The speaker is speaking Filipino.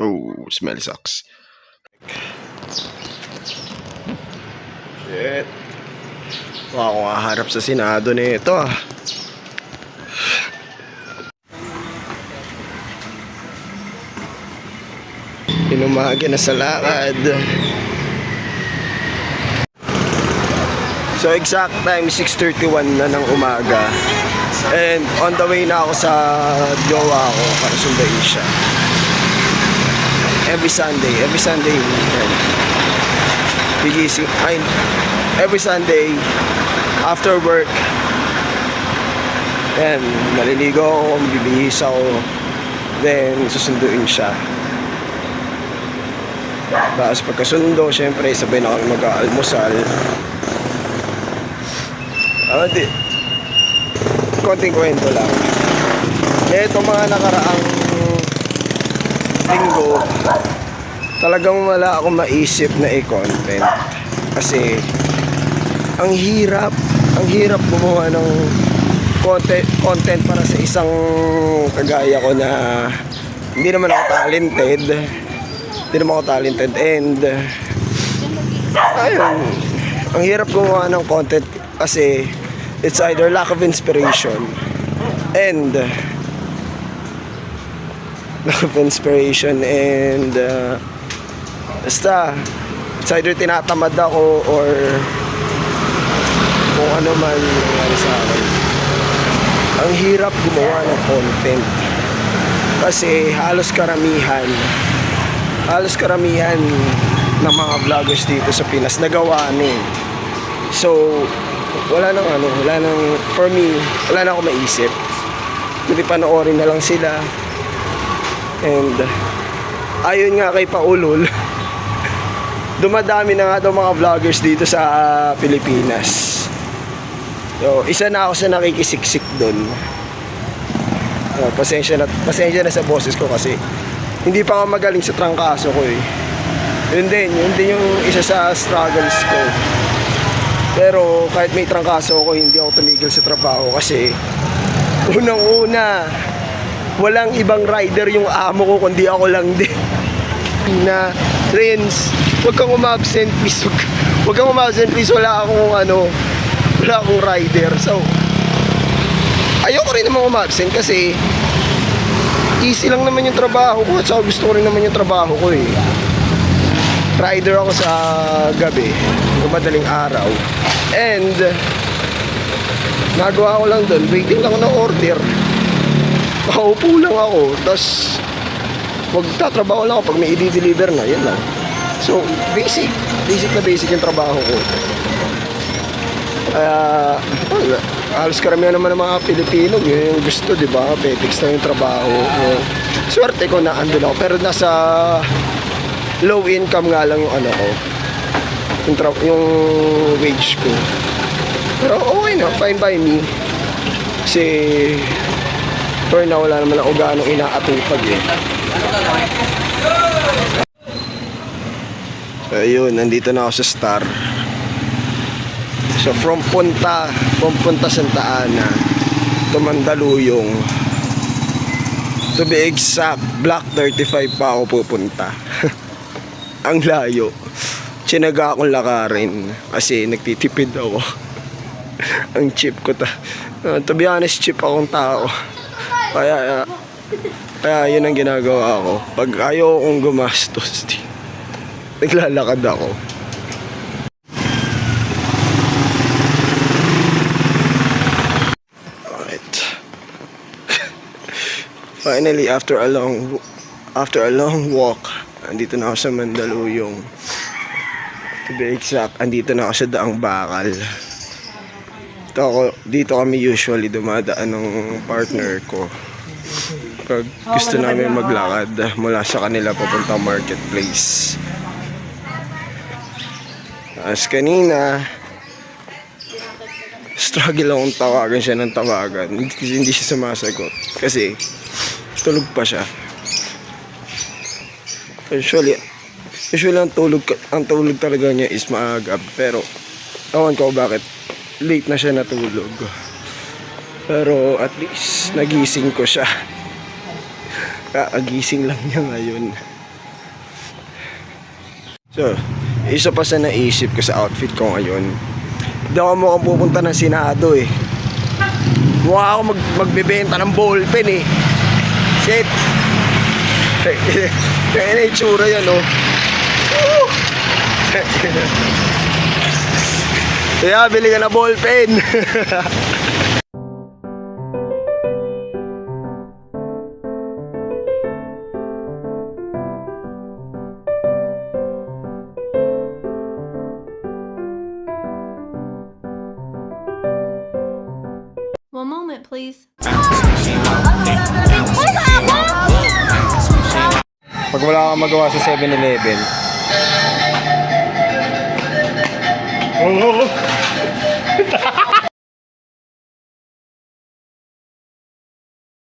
Oh, smell sucks. Shit. Baka ako haharap sa Senado nito ah. Inumaga na sa lakad. So exact time 6.31 na ng umaga. And on the way na ako sa jowa ko para sundayin siya. Every Sunday, every Sunday weekend. Gigising, ay, every Sunday after work. Then, maliligo ako, bibihis ako. Then, susunduin siya. Tapos pagkasundo, syempre, sabay na kami mag-aalmusal. Ah, di. Konting kwento lang. Itong mga nakaraang linggo, talagang wala akong maisip na i-content. Kasi, ang hirap, ang hirap gumawa ng content, content para sa isang kagaya ko na hindi naman ako talented. Hindi naman ako talented and ayun, ang hirap gumawa ng content kasi it's either lack of inspiration and of inspiration and uh, basta it's either tinatamad ako or kung ano man nangyari sa akin ang hirap gumawa ng content kasi halos karamihan halos karamihan ng mga vloggers dito sa Pinas nagawa na eh. So, wala nang ano, wala nang, for me, wala na ako maisip. Kundi panoorin na lang sila. And, ayon nga kay Paulol, dumadami na nga daw mga vloggers dito sa Pilipinas. So, isa na ako sa nakikisiksik doon. Uh, pasensya na, pasensya na sa boses ko kasi hindi pa ako magaling sa trangkaso ko eh. Yun din, yun din yung isa sa struggles ko. Pero kahit may trangkaso ako, hindi ako tumigil sa trabaho kasi unang-una, walang ibang rider yung amo ko kundi ako lang din. Na, Renz, huwag kang umabsent please. Huwag, huwag kang umabsent please. Wala akong ano, wala akong rider. So, ayoko rin naman umabsent kasi easy lang naman yung trabaho ko at saka gusto ko rin naman yung trabaho ko eh rider ako sa gabi yung madaling araw and nagawa ko lang doon waiting lang ako ng order makaupo lang ako tapos magtatrabaho lang ako pag may i-deliver na yun lang. So basic basic na basic yung trabaho ko. Kaya wala halos karamihan naman ng mga Pilipino yun yung gusto di ba? Petics na yung trabaho swerte ko na andun ako pero nasa low income nga lang yung ano ko yung, tra- yung wage ko. Pero okay na fine by me. Kasi for now wala naman ako gaano inaatupag eh so ayun nandito na ako sa Star so from Punta from Punta Santa Ana to Mandaluyong to be exact Block 35 pa ako pupunta ang layo. Tsinaga akong lakarin kasi nagtitipid ako. ang cheap ko ta. Uh, to be honest, cheap akong tao. Kaya, kaya yun ang ginagawa ko. Pag ayaw kong gumastos, di, naglalakad ako. Alright. Finally, after a long after a long walk, andito na ako sa Mandaluyong. To be exact, andito na ako sa Daang Bakal. Dito, ako, dito kami usually dumadaan ng partner ko. Pag gusto namin maglakad mula sa kanila papuntang marketplace. As kanina, struggle akong tawagan siya ng tawagan. Hindi, hindi siya sumasagot. Kasi, tulog pa siya. Usually, usually ang tulog, ang tulog talaga niya is maaga. Pero, awan ko bakit late na siya natulog. Pero at least nagising ko siya. Kaagising lang niya ngayon. So, isa pa sa naisip ko sa outfit ko ngayon. Hindi ako mukhang pupunta ng Senado eh. Mukha ako mag magbebenta ng ballpen eh. Shit. Kaya na itsura yan oh. Kaya bili ka na ballpen. One moment, please. Pag wala kang magawa sa 7-Eleven. Oh,